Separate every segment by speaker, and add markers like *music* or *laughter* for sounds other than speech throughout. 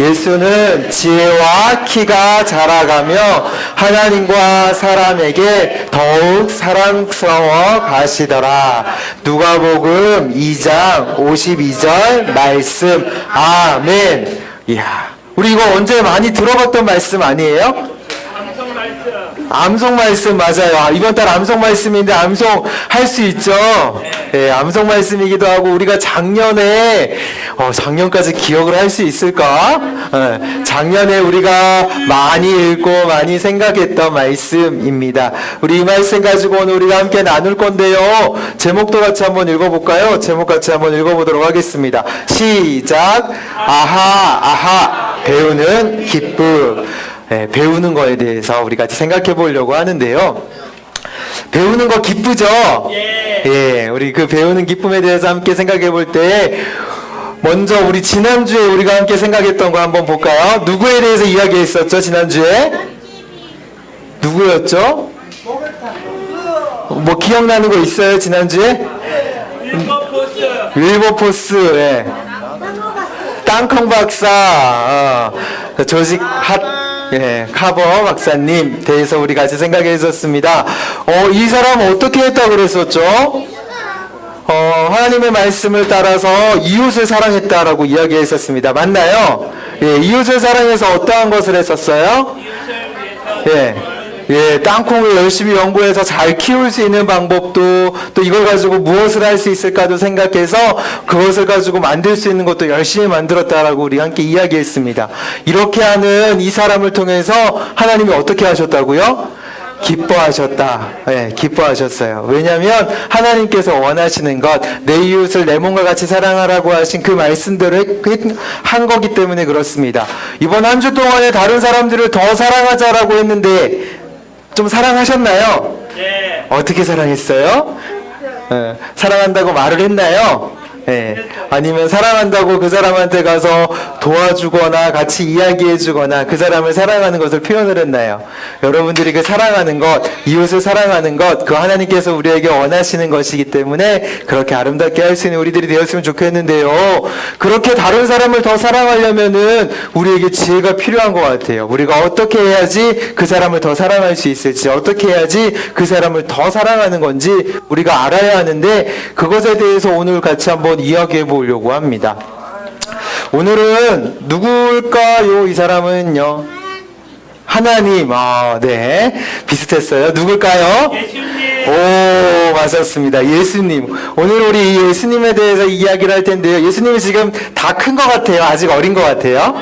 Speaker 1: 예수는 지혜와 키가 자라가며 하나님과 사람에게 더욱 사랑스러워 가시더라. 누가복음 2장 52절 말씀. 아멘. 이야. 우리 이거 언제 많이 들어봤던 말씀 아니에요? 암송 말씀 맞아요. 아, 이번 달 암송 말씀인데 암송 할 수 있죠. 예, 암송 말씀이기도 하고 우리가 작년에 어, 작년까지 기억을 할 수 있을까? 예, 작년에 우리가 많이 읽고 많이 생각했던 말씀입니다. 우리 이 말씀 가지고 오늘 우리가 함께 나눌 건데요. 제목도 같이 한번 읽어볼까요? 제목 같이 한번 읽어보도록 하겠습니다. 시작. 아하 아하 배우는 기쁨. 예, 배우는 거에 대해서 우리 같이 생각해 보려고 하는데요. 배우는 거 기쁘죠? 예. 우리 그 배우는 기쁨에 대해서 함께 생각해 볼 때, 먼저 우리 지난주에 우리가 함께 생각했던 거 한번 볼까요? 누구에 대해서 이야기했었죠, 지난주에? 누구였죠? 뭐 기억나는 거 있어요, 지난주에? 윌버포스, 예. 땅콩 박사, 어, 조직 핫, 예, 카버 박사님 대해서 우리 같이 생각해 있었습니다. 어, 이 사람 어떻게 했다 그랬었죠? 어, 하나님의 말씀을 따라서 이웃을 사랑했다라고 이야기했었습니다. 맞나요? 예, 이웃을 사랑해서 어떠한 것을 했었어요? 예. 예, 땅콩을 열심히 연구해서 잘 키울 수 있는 방법도 또 이걸 가지고 무엇을 할 수 있을까도 생각해서 그것을 가지고 만들 수 있는 것도 열심히 만들었다라고 우리 함께 이야기했습니다. 이렇게 하는 이 사람을 통해서 하나님이 어떻게 하셨다고요? 기뻐하셨다. 예, 기뻐하셨어요. 왜냐하면 하나님께서 원하시는 것, 내 이웃을 내 몸과 같이 사랑하라고 하신 그 말씀들을 한 거기 때문에 그렇습니다. 이번 한 주 동안에 다른 사람들을 더 사랑하자라고 했는데 좀 사랑하셨나요?
Speaker 2: 네.
Speaker 1: 어떻게 사랑했어요? 예, 사랑한다고 말을 했나요? 예, 아니면 사랑한다고 그 사람한테 가서 도와주거나 같이 이야기해주거나 그 사람을 사랑하는 것을 표현을 했나요? 여러분들이 그 사랑하는 것, 이웃을 사랑하는 것, 그 하나님께서 우리에게 원하시는 것이기 때문에 그렇게 아름답게 할 수 있는 우리들이 되었으면 좋겠는데요. 그렇게 다른 사람을 더 사랑하려면은 우리에게 지혜가 필요한 것 같아요. 우리가 어떻게 해야지 그 사람을 더 사랑할 수 있을지, 어떻게 해야지 그 사람을 더 사랑하는 건지 우리가 알아야 하는데 그것에 대해서 오늘 같이 한번 이야기해 보려고 합니다. 오늘은 누굴까요? 이 사람은요. 하나님, 아, 네. 비슷했어요. 누굴까요?
Speaker 2: 예수님.
Speaker 1: 오, 맞았습니다. 예수님. 오늘 우리 이 예수님에 대해서 이야기를 할 텐데요. 예수님이 지금 다 큰 것 같아요. 아직 어린 것 같아요.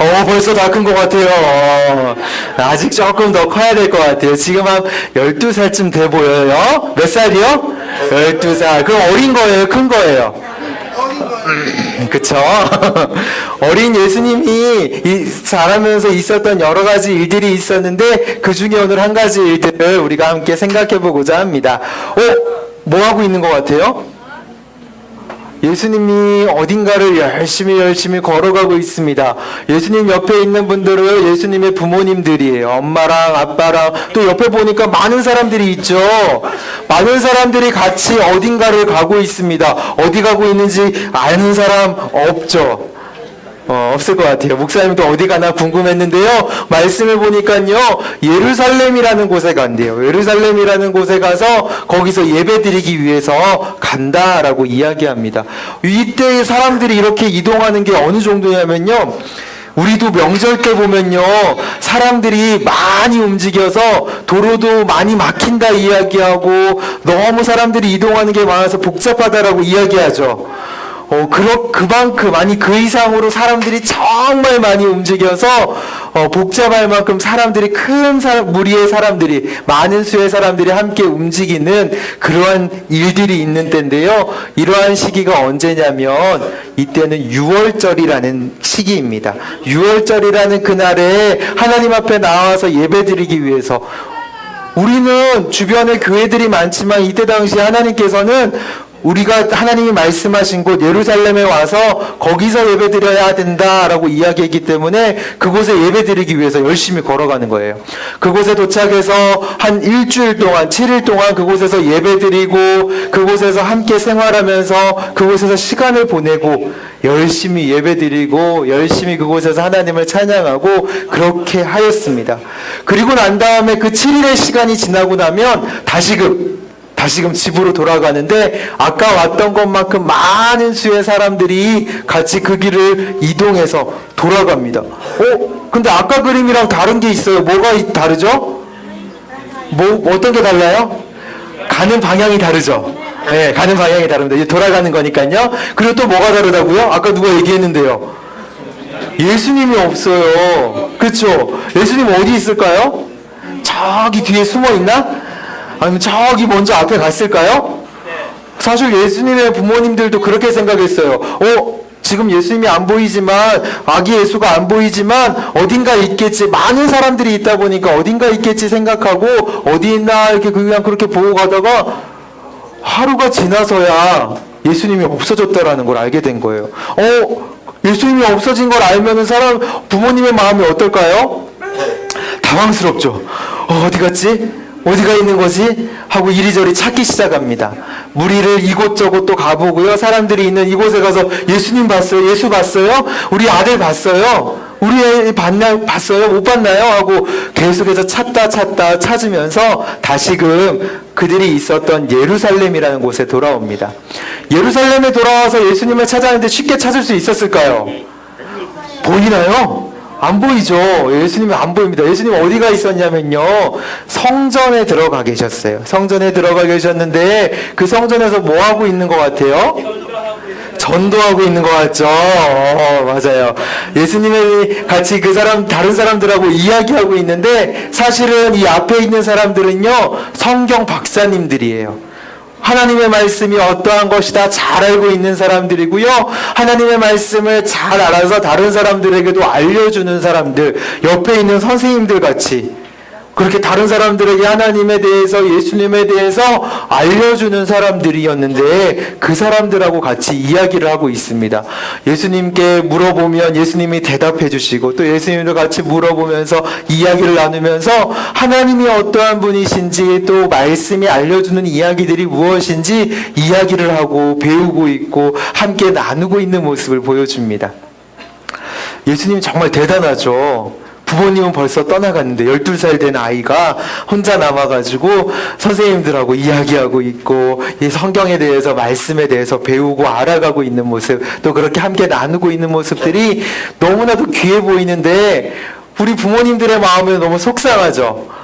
Speaker 1: 어, 벌써 다 큰 것 같아요. 어, 아직 조금 더 커야 될 것 같아요. 지금 한 12살쯤 돼 보여요. 몇 살이요? 12살. 그럼 어린 거예요? 큰 거예요? 음, 그쵸? *laughs* 어린 예수님이 이 자라면서 있었던 여러 가지 일들이 있었는데 그 중에 오늘 한 가지 일들을 우리가 함께 생각해 보고자 합니다. 어? 뭐 하고 있는 것 같아요? 예수님이 어딘가를 열심히 열심히 걸어가고 있습니다. 예수님 옆에 있는 분들은 예수님의 부모님들이에요. 엄마랑 아빠랑 또 옆에 보니까 많은 사람들이 있죠. 많은 사람들이 같이 어딘가를 가고 있습니다. 어디 가고 있는지 아는 사람 없죠. 어, 없을 것 같아요. 목사님도 어디 가나 궁금했는데요. 말씀을 보니까요, 예루살렘이라는 곳에 간대요. 예루살렘이라는 곳에 가서 거기서 예배 드리기 위해서 간다라고 이야기합니다. 이때 사람들이 이렇게 이동하는 게 어느 정도냐면요. 우리도 명절 때 보면요, 사람들이 많이 움직여서 도로도 많이 막힌다 이야기하고 너무 사람들이 이동하는 게 많아서 복잡하다라고 이야기하죠. 어, 그렇, 그만큼, 아니, 그 이상으로 사람들이 정말 많이 움직여서, 어, 복잡할 만큼 사람들이 큰 사, 무리의 사람들이, 많은 수의 사람들이 함께 움직이는 그러한 일들이 있는 때인데요. 이러한 시기가 언제냐면, 이때는 6월절이라는 시기입니다. 6월절이라는 그날에 하나님 앞에 나와서 예배 드리기 위해서, 우리는 주변에 교회들이 많지만 이때 당시 하나님께서는 우리가 하나님이 말씀하신 곳 예루살렘에 와서 거기서 예배드려야 된다라고 이야기했기 때문에 그곳에 예배드리기 위해서 열심히 걸어가는 거예요. 그곳에 도착해서 한 일주일 동안, 7일 동안 그곳에서 예배드리고 그곳에서 함께 생활하면서 그곳에서 시간을 보내고 열심히 예배드리고 열심히 그곳에서 하나님을 찬양하고 그렇게 하였습니다. 그리고 난 다음에 그 7일의 시간이 지나고 나면 다시금 다시금 집으로 돌아가는데 아까 왔던 것만큼 많은 수의 사람들이 같이 그 길을 이동해서 돌아갑니다. 어? 근데 아까 그림이랑 다른 게 있어요. 뭐가 이- 다르죠? 뭐 어떤 게 달라요? 가는 방향이 다르죠. 네, 가는 방향이 다릅니다. 돌아가는 거니까요. 그리고 또 뭐가 다르다고요? 아까 누가 얘기했는데요. 예수님이 없어요. 그렇죠? 예수님 어디 있을까요? 저기 뒤에 숨어 있나? 아니면 저기 먼저 앞에 갔을까요? 사실 예수님의 부모님들도 그렇게 생각했어요. 어, 지금 예수님이 안 보이지만, 아기 예수가 안 보이지만, 어딘가 있겠지. 많은 사람들이 있다 보니까 어딘가 있겠지 생각하고, 어디 있나, 이렇게 그냥 그렇게 보고 가다가, 하루가 지나서야 예수님이 없어졌다라는 걸 알게 된 거예요. 어, 예수님이 없어진 걸 알면은 사람, 부모님의 마음이 어떨까요? 당황스럽죠. 어, 어디 갔지? 어디가 있는 거지? 하고 이리저리 찾기 시작합니다. 무리를 이곳저곳 또 가보고요. 사람들이 있는 이곳에 가서 예수님 봤어요? 예수 봤어요? 우리 아들 봤어요? 우리 애 봤나, 봤어요? 못 봤나요? 하고 계속해서 찾다 찾다 찾으면서 다시금 그들이 있었던 예루살렘이라는 곳에 돌아옵니다. 예루살렘에 돌아와서 예수님을 찾았는데 쉽게 찾을 수 있었을까요? 보이나요? 안 보이죠. 예수님이 안 보입니다. 예수님 어디가 있었냐면요. 성전에 들어가 계셨어요. 성전에 들어가 계셨는데 그 성전에서 뭐 하고 있는 것 같아요? 전도하고 있는 것 같죠. 어, 맞아요. 예수님이 같이 그 사람 다른 사람들하고 이야기하고 있는데 사실은 이 앞에 있는 사람들은요 성경 박사님들이에요. 하나님의 말씀이 어떠한 것이다 잘 알고 있는 사람들이고요. 하나님의 말씀을 잘 알아서 다른 사람들에게도 알려주는 사람들, 옆에 있는 선생님들 같이 그렇게 다른 사람들에게 하나님에 대해서 예수님에 대해서 알려주는 사람들이었는데 그 사람들하고 같이 이야기를 하고 있습니다. 예수님께 물어보면 예수님이 대답해 주시고 또 예수님도 같이 물어보면서 이야기를 나누면서 하나님이 어떠한 분이신지 또 말씀이 알려주는 이야기들이 무엇인지 이야기를 하고 배우고 있고 함께 나누고 있는 모습을 보여줍니다. 예수님 정말 대단하죠. 부모님은 벌써 떠나갔는데 12살 된 아이가 혼자 남아가지고 선생님들하고 이야기하고 있고 이 성경에 대해서 말씀에 대해서 배우고 알아가고 있는 모습 또 그렇게 함께 나누고 있는 모습들이 너무나도 귀해 보이는데 우리 부모님들의 마음은 너무 속상하죠.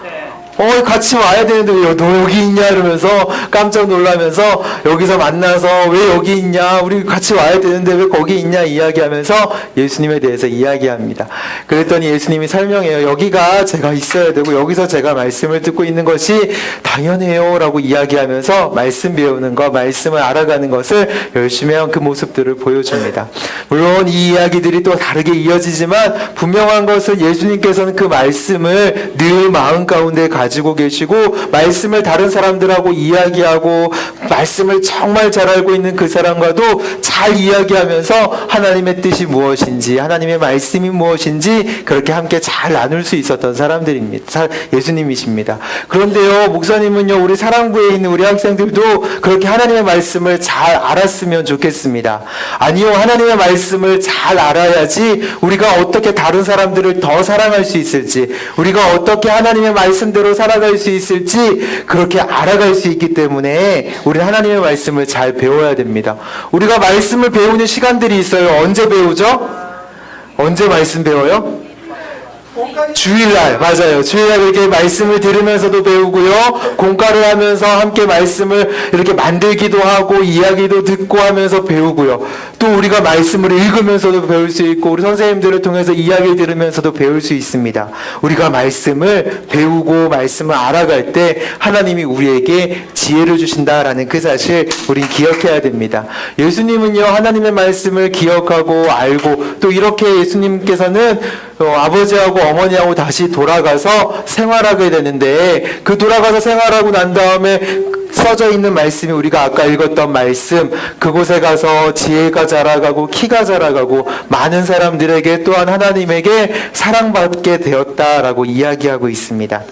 Speaker 1: 어, 같이 와야 되는데 왜 너 여기 있냐 이러면서 깜짝 놀라면서 여기서 만나서 왜 여기 있냐 우리 같이 와야 되는데 왜 거기 있냐 이야기하면서 예수님에 대해서 이야기합니다. 그랬더니 예수님이 설명해요. 여기가 제가 있어야 되고 여기서 제가 말씀을 듣고 있는 것이 당연해요라고 이야기하면서 말씀 배우는 것, 말씀을 알아가는 것을 열심히 한 그 모습들을 보여줍니다. 물론 이 이야기들이 또 다르게 이어지지만 분명한 것은 예수님께서는 그 말씀을 늘 마음 가운데 가지고 계시고 말씀을 다른 사람들하고 이야기하고 말씀을 정말 잘 알고 있는 그 사람과도 잘 이야기하면서 하나님의 뜻이 무엇인지 하나님의 말씀이 무엇인지 그렇게 함께 잘 나눌 수 있었던 사람들입니다. 사- 예수님이십니다. 그런데요, 목사님은요, 우리 사랑부에 있는 우리 학생들도 그렇게 하나님의 말씀을 잘 알았으면 좋겠습니다. 아니요, 하나님의 말씀을 잘 알아야지 우리가 어떻게 다른 사람들을 더 사랑할 수 있을지, 우리가 어떻게 하나님의 말씀대로 살아갈 수 있을지 그렇게 알아갈 수 있기 때문에 우리 하나님의 말씀을 잘 배워야 됩니다. 우리가 말씀을 배우는 시간들이 있어요. 언제 배우죠? 언제 말씀 배워요? 주일날 맞아요. 주일날 이렇게 말씀을 들으면서도 배우고요. 공과를 하면서 함께 말씀을 이렇게 만들기도 하고 이야기도 듣고 하면서 배우고요. 또 우리가 말씀을 읽으면서도 배울 수 있고 우리 선생님들을 통해서 이야기를 들으면서도 배울 수 있습니다. 우리가 말씀을 배우고 말씀을 알아갈 때 하나님이 우리에게 지혜를 주신다라는 그 사실 우린 기억해야 됩니다. 예수님은요 하나님의 말씀을 기억하고 알고 또 이렇게 예수님께서는 어, 아버지하고 어머니 부모님하고 다시 돌아가서 생활하게 되는데 그 돌아가서 생활하고 난 다음에 써져 있는 말씀이 우리가 아까 읽었던 말씀 그곳에 가서 지혜가 자라가고 키가 자라가고 많은 사람들에게 또한 하나님에게 사랑받게 되었다라고 이야기하고 있습니다.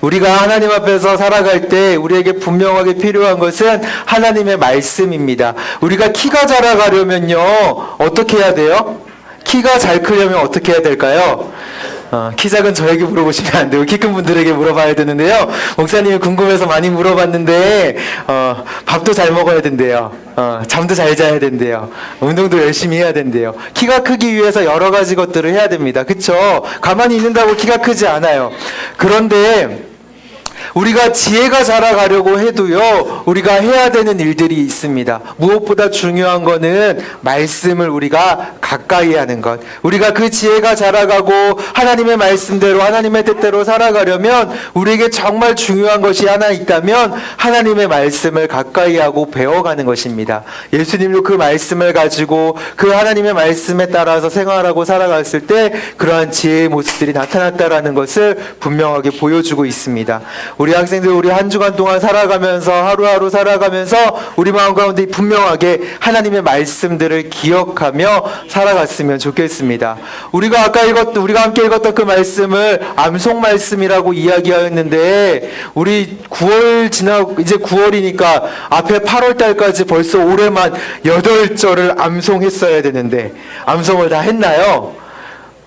Speaker 1: 우리가 하나님 앞에서 살아갈 때 우리에게 분명하게 필요한 것은 하나님의 말씀입니다. 우리가 키가 자라가려면요, 어떻게 해야 돼요? 키가 잘 크려면 어떻게 해야 될까요? 어, 키 작은 저에게 물어보시면 안 되고 키 큰 분들에게 물어봐야 되는데요. 목사님이 궁금해서 많이 물어봤는데 어, 밥도 잘 먹어야 된대요. 어, 잠도 잘 자야 된대요. 운동도 열심히 해야 된대요. 키가 크기 위해서 여러 가지 것들을 해야 됩니다. 그쵸? 가만히 있는다고 키가 크지 않아요. 그런데 우리가 지혜가 자라가려고 해도요, 우리가 해야 되는 일들이 있습니다. 무엇보다 중요한 거는 말씀을 우리가 가까이 하는 것. 우리가 그 지혜가 자라가고 하나님의 말씀대로, 하나님의 뜻대로 살아가려면 우리에게 정말 중요한 것이 하나 있다면 하나님의 말씀을 가까이 하고 배워가는 것입니다. 예수님도 그 말씀을 가지고 그 하나님의 말씀에 따라서 생활하고 살아갔을 때 그러한 지혜의 모습들이 나타났다라는 것을 분명하게 보여주고 있습니다. 우리 학생들 우리 한 주간 동안 살아가면서 하루하루 살아가면서 우리 마음 가운데 분명하게 하나님의 말씀들을 기억하며 살아갔으면 좋겠습니다. 우리가 아까 읽었던 우리가 함께 읽었던 그 말씀을 암송 말씀이라고 이야기하였는데 우리 9월 지나 이제 9월이니까 앞에 8월 달까지 벌써 올해만 8절을 암송했어야 되는데 암송을 다 했나요?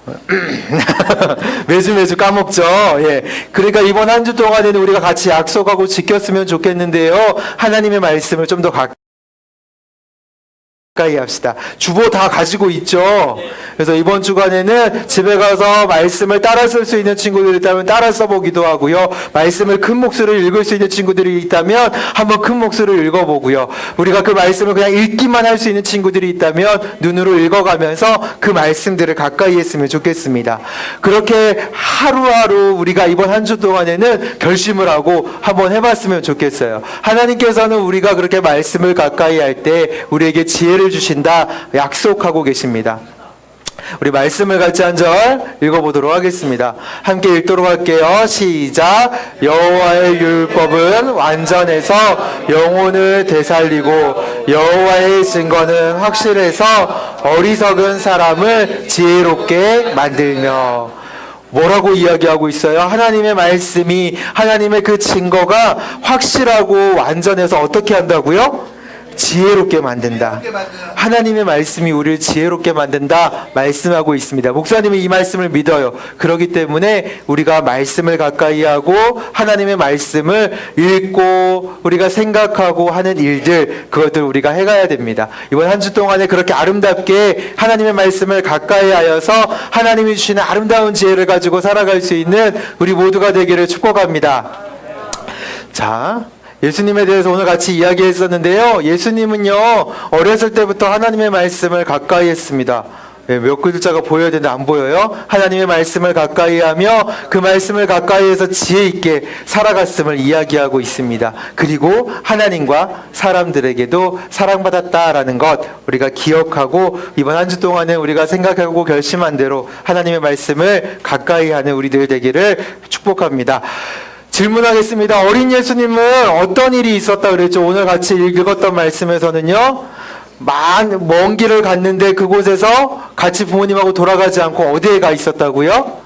Speaker 1: *laughs* 매주 매주 까먹죠. 예. 그러니까 이번 한 주 동안에는 우리가 같이 약속하고 지켰으면 좋겠는데요. 하나님의 말씀을 좀 더 가까이 합시다. 주보 다 가지고 있죠. 그래서 이번 주간에는 집에 가서 말씀을 따라 쓸 수 있는 친구들이 있다면 따라 써보기도 하고요. 말씀을 큰 목소리를 읽을 수 있는 친구들이 있다면 한번 큰 목소리를 읽어보고요. 우리가 그 말씀을 그냥 읽기만 할 수 있는 친구들이 있다면 눈으로 읽어가면서 그 말씀들을 가까이 했으면 좋겠습니다. 그렇게 하루하루 우리가 이번 한 주 동안에는 결심을 하고 한번 해봤으면 좋겠어요. 하나님께서는 우리가 그렇게 말씀을 가까이 할 때 우리에게 지혜를 주신다 약속하고 계십니다. 우리 말씀을 같이 한 절 읽어보도록 하겠습니다. 함께 읽도록 할게요. 시작. 여호와의 율법은 완전해서 영혼을 되살리고 여호와의 증거는 확실해서 어리석은 사람을 지혜롭게 만들며 뭐라고 이야기하고 있어요? 하나님의 말씀이 하나님의 그 증거가 확실하고 완전해서 어떻게 한다고요? 지혜롭게 만든다. 하나님의 말씀이 우리를 지혜롭게 만든다 말씀하고 있습니다. 목사님이 이 말씀을 믿어요. 그렇기 때문에 우리가 말씀을 가까이 하고 하나님의 말씀을 읽고 우리가 생각하고 하는 일들 그것들 우리가 해가야 됩니다. 이번 한 주 동안에 그렇게 아름답게 하나님의 말씀을 가까이 하여서 하나님이 주시는 아름다운 지혜를 가지고 살아갈 수 있는 우리 모두가 되기를 축복합니다. 자, 예수님에 대해서 오늘 같이 이야기했었는데요. 예수님은요, 어렸을 때부터 하나님의 말씀을 가까이 했습니다. 예, 몇 글자가 보여야 되는데 안 보여요? 하나님의 말씀을 가까이 하며 그 말씀을 가까이 해서 지혜 있게 살아갔음을 이야기하고 있습니다. 그리고 하나님과 사람들에게도 사랑받았다라는 것 우리가 기억하고 이번 한 주 동안에 우리가 생각하고 결심한 대로 하나님의 말씀을 가까이 하는 우리들 되기를 축복합니다. 질문하겠습니다. 어린 예수님은 어떤 일이 있었다 그랬죠? 오늘 같이 읽었던 말씀에서는요. 많, 먼 길을 갔는데 그곳에서 같이 부모님하고 돌아가지 않고 어디에 가 있었다고요?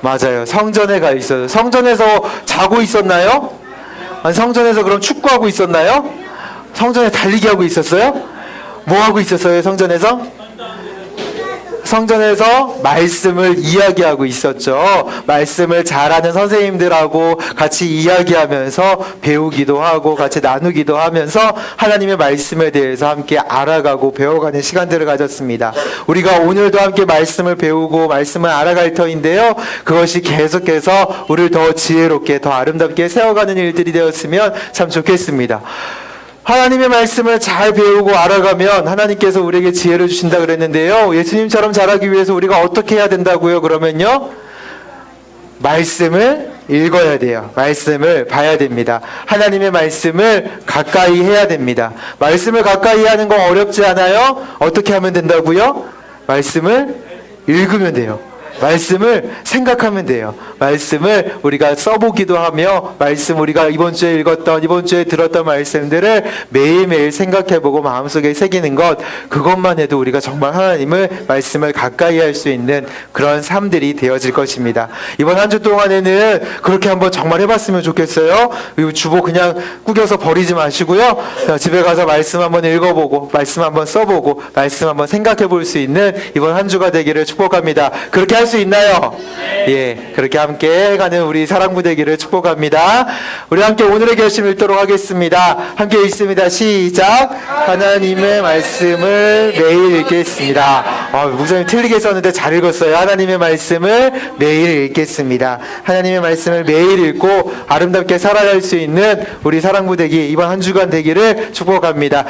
Speaker 1: 맞아요. 성전에 가 있어요. 성전에서 자고 있었나요? 아니, 성전에서 그럼 축구하고 있었나요? 성전에 달리기 하고 있었어요? 뭐 하고 있었어요? 성전에서? 성전에서 말씀을 이야기하고 있었죠. 말씀을 잘하는 선생님들하고 같이 이야기하면서 배우기도 하고 같이 나누기도 하면서 하나님의 말씀에 대해서 함께 알아가고 배워가는 시간들을 가졌습니다. 우리가 오늘도 함께 말씀을 배우고 말씀을 알아갈 터인데요. 그것이 계속해서 우리를 더 지혜롭게 더 아름답게 세워가는 일들이 되었으면 참 좋겠습니다. 하나님의 말씀을 잘 배우고 알아가면 하나님께서 우리에게 지혜를 주신다 그랬는데요. 예수님처럼 자라기 위해서 우리가 어떻게 해야 된다고요? 그러면요. 말씀을 읽어야 돼요. 말씀을 봐야 됩니다. 하나님의 말씀을 가까이 해야 됩니다. 말씀을 가까이 하는 거 어렵지 않아요? 어떻게 하면 된다고요? 말씀을 읽으면 돼요. 말씀을 생각하면 돼요. 말씀을 우리가 써보기도 하며 말씀 우리가 이번 주에 읽었던 이번 주에 들었던 말씀들을 매일매일 생각해보고 마음속에 새기는 것 그것만 해도 우리가 정말 하나님을 말씀을 가까이 할 수 있는 그런 삶들이 되어질 것입니다. 이번 한 주 동안에는 그렇게 한번 정말 해봤으면 좋겠어요. 주보 그냥 구겨서 버리지 마시고요. 자, 집에 가서 말씀 한번 읽어보고 말씀 한번 써보고 말씀 한번 생각해 볼 수 있는 이번 한 주가 되기를 축복합니다. 그렇게 할 수 있나요? 예, 그렇게 함께 가는 우리 사랑부 되기를 축복합니다. 우리 함께 오늘의 결심 읽도록 하겠습니다. 함께 읽습니다. 시작. 하나님의 말씀을 매일 읽겠습니다. 아, 목사님 틀리게 썼는데 잘 읽었어요. 하나님의 말씀을 매일 읽겠습니다. 하나님의 말씀을 매일 읽고 아름답게 살아갈 수 있는 우리 사랑부 되기 이번 한 주간 되기를 축복합니다.